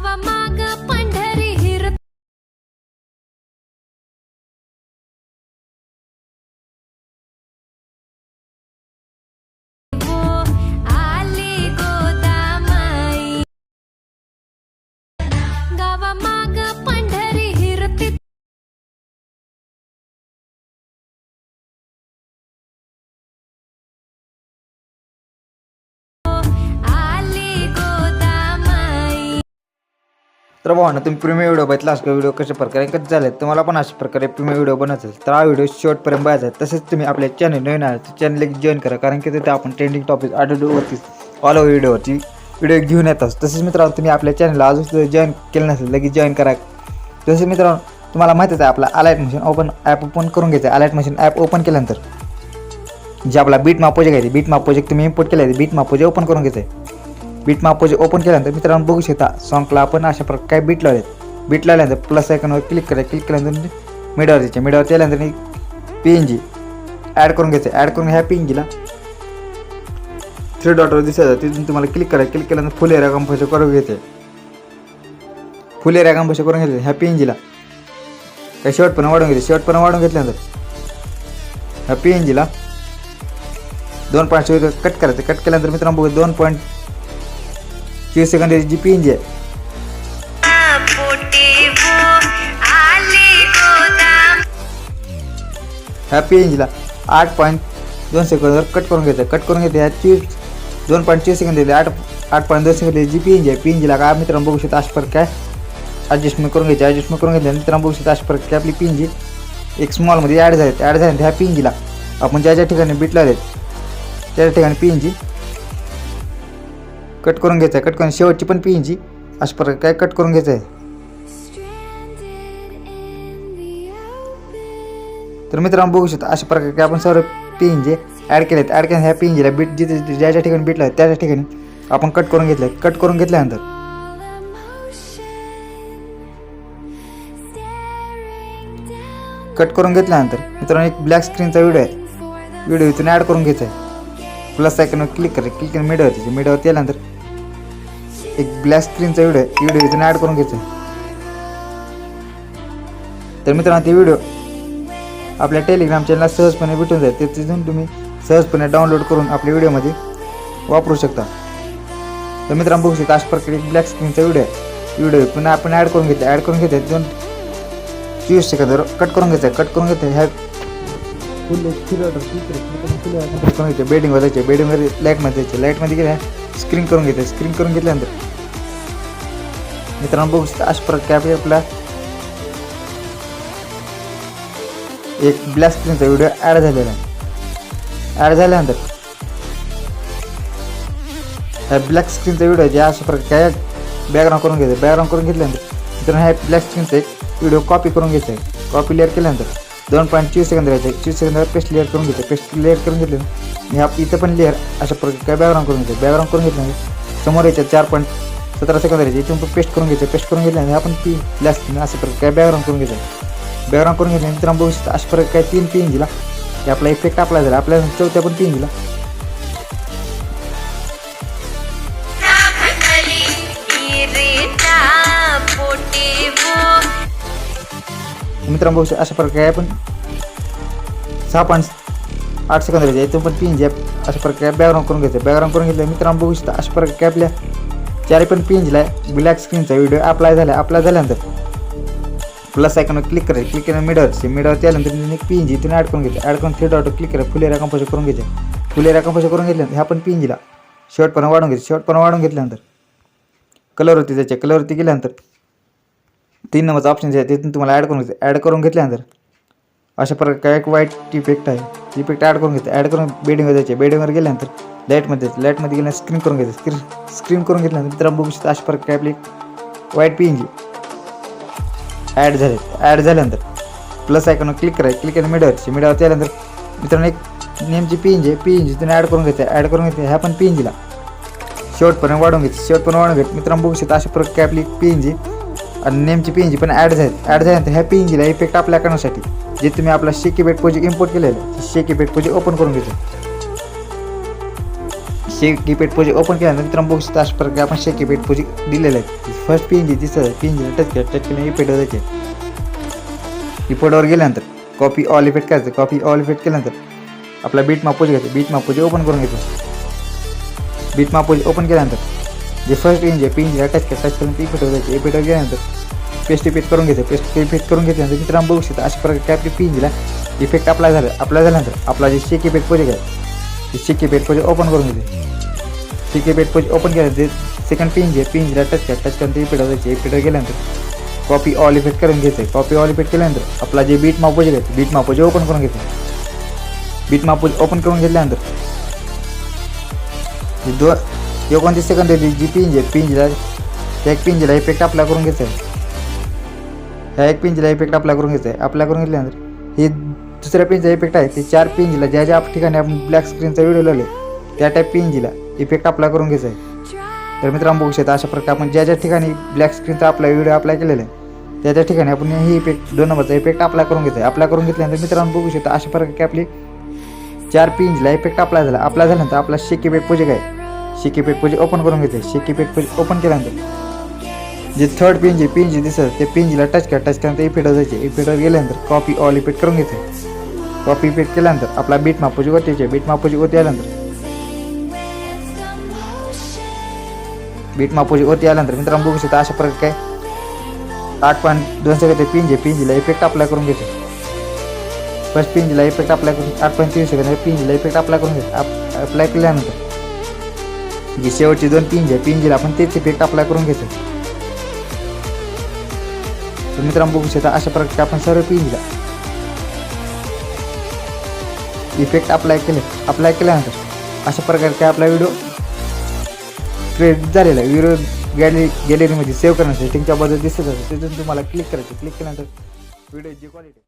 have a mind. तर भावानं तुम्ही प्रीमियम व्हिडिओ बघितला असतो व्हिडिओ कशा प्रकारे कधी झाले तुम्हाला पण अशा प्रकारे प्रीमियम व्हिडिओ बनवायचा असेल. तर हा व्हिडिओ शॉर्टपर्यंत बघायचा तसेच तुम्ही आपल्या चॅनल नवीन आहात तर चॅनल एक जॉईन करा. कारण की तिथे आपण ट्रेंडिंग टॉपिक ऑडिओवरती ऑल ओव्हर व्हिडिओवरती व्हिडिओ घेऊन येतात तसेच मित्रांनो तुम्ही आपल्या चॅनलला अजून जॉईन केलं नसेल लगेच जॉईन करा. तसेच मित्रांनो तुम्हाला माहितीच आहे आपला Alight machine open app open करून घ्यायचं अलाईट मशीन ॲप ओपन केल्यानंतर जे आपला बीट माप प्रोजेक्ट आहे बीट माप प्रोजेक्ट तुम्ही इम्पोर्ट केलं आहे बीट माप प्रोजेक्ट ओपन करून घ्यायचं आहे. बीट मापोजे ओपन केल्यानंतर मित्रांनो बघू शकता सॉंगला आपण अशा प्रकारे काय बीट लावलेत. बीट लावल्यानंतर प्लस आयकॉनवर क्लिक करा. क्लिक केल्यानंतर मिडावर द्यायचे मिडवर केल्यानंतर पी एन जी ॲड करून घ्यायचं. ॲड करून ह्या पी एन जीला थ्री डॉटवर दिसायचं. तिथून तुम्हाला क्लिक करा. क्लिक केल्यानंतर फुल एरिया कंपोज करून घेते. फुल एरिया कंपोज करून घेते. ह्या पी एन जीला काय शेवटपण वाढून घेते. शेवटपण वाढून घेतल्यानंतर ह्या पी एन जीला दोन पॉईंट कट करायचं. कट केल्यानंतर मित्रांनो बघू दोन पॉईंट चोवीस सेकंद जी पी एन जी आहे पोटी वो आली गोदाम ह्या पी एन जीला आठ पॉईंट दोन सेकंदवर कट करून कट करून दोन पॉईंट चोवीस सेकंद दिले आठ आठ पॉईंट दोन सेकंद जी पी एन जी आहे पी एन जीला काय मित्रांनो बघू शकता अशा प्रकारे ॲडजस्टमेंट करून घ्यायची ॲडजस्टमेंट करून घेतल्या मित्रांनो बघू शकता अशा प्रकारे आपली पी एन जी एक स्मॉलमध्ये ॲड झाले ॲड झाले ह्या पी एन जीला आपण ज्या ज्या ठिकाणी बीट लावलेत त्या ठिकाणी कट करून घ्यायचं आहे कट करून शेवटची पण पी एन जी अशा प्रकारे काय कट करून घ्यायचं आहे तर मित्रांनो बघू शकता अशा प्रकारे की आपण सर्व पिन जे ॲड केलेत. ॲड केले ह्या पिन जेला बीट जिथे ज्या ज्या ठिकाणी बीटला त्या त्या ठिकाणी आपण कट करून घेतले कट करून घेतल्यानंतर. कट करून घेतल्यानंतर मित्रांनो एक ब्लॅक स्क्रीनचा व्हिडिओ आहे. व्हिडिओ इथून ॲड करून घ्यायचा आहे प्लस आयकनवर क्लिक करा क्लिक करून मिडवर त्याचे मिडवर त्यानंतर एक ब्लॅक स्क्रीनचा व्हिडिओ आहे व्हिडिओ इथून ॲड करून घ्यायचा. तर मित्रांनो ते व्हिडिओ आपल्या टेलिग्राम चॅनलला सहजपणे भेटून जाईल. ते तिथून तुम्ही सहजपणे डाउनलोड करून आपल्या व्हिडिओमध्ये वापरू शकता. तर मित्रांनो बघू शकता अशा प्रकारे ब्लॅक स्क्रीनचा व्हिडिओ आहे. व्हिडिओ पुन्हा आपण ॲड करून घेतला. ॲड करून घेतला तिथून चोवीस सेकंदवर कट करून घ्यायचा. कट करून घेतला ह्या फुल कट करून घ्यायचे बेडिंगवर जायचे बेडिंगवर लाईटमध्ये जायचे. लाईटमध्ये गेल्या स्क्रीन करून घेते स्क्रीन करून घेतल्यानंतर. मित्रांनो बघू शकता अशा प्रकारे आपल्या आपला एक ब्लॅक स्क्रीनचा व्हिडिओ ॲड झालेला आहे. ॲड झाल्यानंतर ह्या ब्लॅक स्क्रीनचा व्हिडिओ जे अशा प्रकारे काय बॅकग्राऊंड करून घ्यायचं बॅकग्राऊंड करून घेतल्यानंतर मित्रांनो ह्या ब्लॅक स्क्रीनचा एक व्हिडिओ कॉपी करून घ्यायचा आहे. कॉपी लेअर केल्यानंतर दोन पॉईंट चोवीस सेकंद राहायचे चोवीस सेकंदावर पेस्ट लेअर करून घेते. पेस्ट लेअर करून घेतल्यानंतर ह्या इथं पण लेअर अशा प्रकारे काय बॅकग्राऊंड करून घेते बॅकग्राऊंड करून घेतल्याने समोर याच्या चार पॉईंट सतरा सेकंद राहायचे इथून पण पेस्ट करून घ्यायचं पेस्ट करून घेतल्याने आपण ती लास्ट अशा प्रकारे काय बॅकग्राऊंड करून घ्यायचं बॅकग्राऊंड करून घेतल्यानंतर मित्रांनो बघू शकतो अशा प्रकारे काय तीन पिन दिला हे आपला इफेक्ट आपला झाला. आपल्या चौथ्या पण पिन दिला मित्रांनो बघू शकता अशा प्रकारे आपण सहा पॉईंट आठ सेकंद राहायचे इथून पण पिन जे अशा प्रकारे बॅकग्राऊंड करून घ्यायचं. बॅकग्राऊंड करून घेतलं मित्रांनो बघू शकता अशा प्रकारे आपल्या चारी पण पिन दिला ब्लॅक स्क्रीनचा व्हिडिओ अप्लाय झाला. अप्लाय झाल्यानंतर प्लस आयकॉनवर क्लिक करायचं. क्लिक केलं मिडवरचे मिडवर त्यानंतर एक पी जी इथून ॲड करून घ्यायचं ॲड करून थ्री डॉट क्लिक करा फुल एरिया कंपोज करून घ्यायचं फुल एरिया कंपोज करून घेतल्यानंतर ह्या पण पिन दिला शेवटपर्यंत वाढून घ्यायचं शेवटपर्यंत वाढून घेतल्यानंतर कलरवरती जायचे. कलरवरती गेल्यानंतर तीन नंबरचा ऑप्शन आहे तिथून तुम्हाला ॲड करून घ्यायचं ॲड करून घेतल्यानंतर अशा प्रकारे काय एक वाईट इफेक्ट आहे. इफेक्ट ॲड करून घ्यायचं ॲड करून बेडिंगवर जायचे. बेडिंगवर गेल्यानंतर लाईटमध्ये जायचं लाईटमध्ये गेल्यानंतर स्क्रीन करून घ्यायचं स्क्रीन स्क्रीन करून घेतल्यानंतर मित्रांनो बघू शकता अशा प्रकारे आपली वाईट पी जी ॲड झाले. ॲड झाल्यानंतर प्लस आयकॉन क्लिक करायचं. क्लिक केलं मिडवरची मिडवर त्यानंतर मित्रांनो एक नेमची P N G P N G तुम्ही ॲड करून घेते. ॲड करून घेते. ह्या पण पी एन जीला शेवटपर्यंत वाढून घ्यायची शेवटपर्यंत वाढून घ्यायचं मित्रांनो बघू शकता अशा प्रकारे आपली पी एन जी आणि नेमची पी एन जी पण ॲड झाली ॲड झाल्यानंतर ह्या पी एन जीला इफेक्ट आपल्या करण्यासाठी जे तुम्ही आपला शेकी बेट प्रोजेक्ट इम्पोर्ट केलेलं आहे शेकी बेट प्रोजेक्ट ओपन करून घेतो. शेक पेट पोजी ओपन केल्यानंतर मित्रांनो बघू अशा प्रकारे आपण शेकी कीपॅड पोजी दिलेलं आहे. फर्स्ट पी एन जी दिसत आहे पी जीला टच केलं टच केलं इफेक्टवर जायचे इफेक्टवर गेल्यानंतर कॉपी ऑल इफेक्ट करायचं कॉपी ऑल इफेक्ट केल्यानंतर आपला बीट मापोजी घ्यायचं बीट मापोजी ओपन करून घ्यायचं बीट मापोजी ओपन केल्यानंतर जे फर्स्ट इंज आहे पिन टच केलं टच करून ती इफेक्ट द्यायचे इफेक्टवर गेल्यानंतर पेस्ट इफेक्ट करून घ्यायचं पेस्ट इफेक्ट करून घेतल्यानंतर मित्रांनो बघू शकता अशा प्रकारे आपली पिंजला इफेक्ट अप्लाय झालं अप्लाय झाल्यानंतर आपला जे शेकी पेट पोजे घ्या ते पेट पोजे ओपन करून घेते शेकी पेट पोजे ओपन ते सेकंड पिन आहे पिंजला टच केलं टच करून ते इफेक्ट द्यायचे इफेक्टवर गेल्यानंतर कॉपी ऑल इफेक्ट करून घ्यायचं आहे. कॉपी ऑल इफेक्ट केल्यानंतर आपला जे बीट मापोजे घ्यायचं बीट मापोजे ओपन करून घ्यायचं बीट मापोजे ओपन करून घेतल्यानंतर दोन एकोणतीस सेकंद जी पिंज आहे पिंजला त्या एक पिंजला इफेक्ट अप्लाय करून घ्यायचा आहे ह्या एक पिंजला इफेक्ट अप्लाय करून घ्यायचा आहे अप्लाय करून घेतल्यानंतर हे दुसऱ्या पिंजचा इफेक्ट आहे. ते चार पिंजला ज्या ज्या ठिकाणी आपण ब्लॅक स्क्रीनचा व्हिडिओ लावले त्या टाईप पिंजीला इफेक्ट अप्लाय करून घ्यायचा आहे तर मित्रांनो बघू शकता अशा प्रकारे आपण ज्या ज्या ठिकाणी ब्लॅक स्क्रीनचा आपला व्हिडिओ अप्लाय केलेला आहे त्या त्या ठिकाणी आपण ही इफेक्ट दोन नंबरचा इफेक्ट अप्लाय करून घ्यायचा आहे अप्लाय करून घेतल्यानंतर मित्रांनो बघू शकता अशा प्रकारे आपली चार पिंजला इफेक्ट अप्लाय झाला. अप्लाय झाल्यानंतर आपला शेक इफेक्ट प्रोजेक्ट आहे. शेक पेट प्रोजेक्ट ओपन करून घेते. शेक पेट प्रोजेक्ट ओपन केल्यानंतर जे थर्ड पिंजी पिंजी पिन दिसत ते पिंजला टच करा टच केल्यानंतर इफेटवर जायचे. इफेटवर गेल्यानंतर कॉपी ऑल इफेक्ट करून घेते. कॉपी इफेक्ट केल्यानंतर आपला बीट मापोची गोत्याचे बीट मापूची गोती आल्यानंतर बीट मापूची गोती आल्यानंतर मित्रांनो बघू शकता अशा प्रकारे काय? आठ पॉईंट दोन सेकंद पिंजे पिंजीला इफेक्ट अप्लाय करून घेते. फर्स्ट पिंजीला इफेक्ट अप्लाय करून आठ पॉईंट तीन सेकंद पिंजीला इफेक्ट अप्लाय करून घेते. अप्लाय केल्यानंतर म्हणजे जी शेवटची दोन पिंज आहे पिंजीला आपण तेच इफेक्ट अप्लाय करून घ्यायचं तर मित्रांनो बघू शकता अशा प्रकारे आपण सर्व पिंजला इफेक्ट अप्लाय केले. अप्लाय केल्यानंतर अशा प्रकारे काय आपला व्हिडिओ क्रिएट झालेला आहे. व्हिडिओ गॅलरी गॅलरीमध्ये सेव्ह करण्यासाठी तुमच्या बाजूला दिसत असतं तिथून तुम्हाला क्लिक करायचं. क्लिक केल्यानंतर व्हिडिओची क्वालिटी